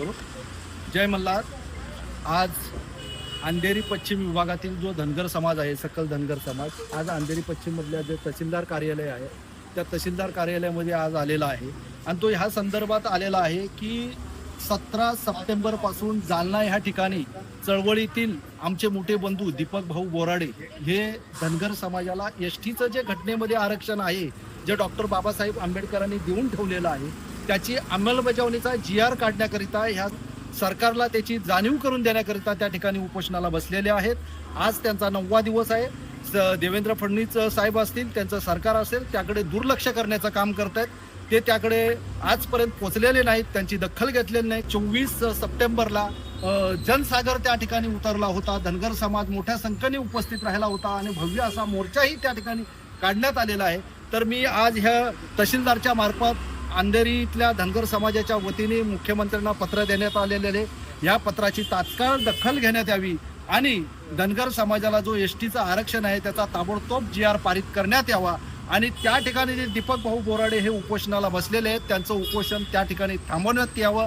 करू. जय मल्हार. आज अंधेरी पश्चिम विभागातील जो धनगर समाज आहे सकल धनगर समाज आज अंधेरी पश्चिममधल्या जे तहसीलदार कार्यालय आहे त्या तहसीलदार कार्यालयामध्ये आज आलेला आहे. आणि तो ह्या संदर्भात आलेला आहे की सतरा सप्टेंबरपासून जालना ह्या ठिकाणी चळवळीतील आमचे मोठे बंधू दीपक भाऊ बोराडे हे धनगर समाजाला एस टीचं जे घटनेमध्ये आरक्षण आहे जे डॉक्टर बाबासाहेब आंबेडकरांनी देऊन ठेवलेलं आहे त्याची अंमलबजावणीचा जी आर काढण्याकरिता ह्या सरकारला त्याची जाणीव करून देण्याकरिता त्या ठिकाणी उपोषणाला बसलेले आहेत. आज त्यांचा नववा दिवस आहे. स- देवेंद्र फडणवीस साहेब असतील त्यांचं सरकार असेल त्याकडे दुर्लक्ष करण्याचं काम करत आहेत ते त्याकडे आजपर्यंत पोचलेले नाहीत त्यांची दखल घेतलेली नाही. चोवीस सप्टेंबरला जनसागर त्या ठिकाणी उतरला होता. धनगर समाज मोठ्या संख्येने उपस्थित राहिला होता आणि भव्य असा मोर्चाही त्या ठिकाणी काढण्यात आलेला आहे. तर मी आज ह्या तहसीलदारच्या मार्फत अंधेरीतल्या धनगर समाजाच्या वतीने मुख्यमंत्र्यांना पत्र देण्यात आलेले आहे. या पत्राची तात्काळ दखल घेण्यात यावी आणि धनगर समाजाला जो एस टीचं आरक्षण आहे त्याचा ताबडतोब जी आर पारित करण्यात यावा. आणि त्या ठिकाणी जे दीपक भाऊ बोराडे हे उपोषणाला बसलेले आहेत त्यांचं उपोषण त्या ठिकाणी थांबवण्यात यावं.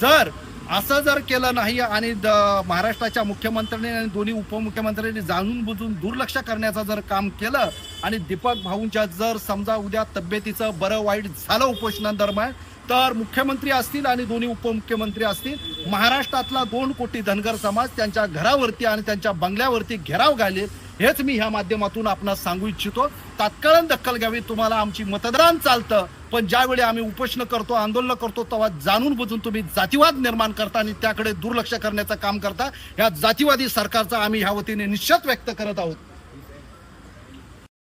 जर असं जर केलं नाही आणि द- महाराष्ट्राच्या मुख्यमंत्र्यांनी आणि दोन्ही उपमुख्यमंत्र्यांनी जाणून बुजून दुर्लक्ष करण्याचं जर काम केलं आणि दीपक भाऊंच्या जर समजा उद्या तब्येतीचं बरं वाईट झालं उपोषणादरम्यान तर मुख्यमंत्री असतील आणि दोन्ही उपमुख्यमंत्री असतील महाराष्ट्रातला दोन कोटी धनगर समाज त्यांच्या घरावरती आणि त्यांच्या बंगल्यावरती घेराव घालेल हेच मी ह्या माध्यमातून आपणास सांगू इच्छितो. तात्काळ दखल घ्यावी तुम्हाला आमची मतदान चालतं. पण ज्यावेळी आम्ही उपोषण करतो आंदोलन करतो तेव्हा जाणून बुजून तुम्ही जातीवाद निर्माण करता आणि त्याकडे दुर्लक्ष करण्याचं काम करता. ह्या जातीवादी सरकारचा आम्ही ह्या वतीने निश्चित व्यक्त करत आहोत.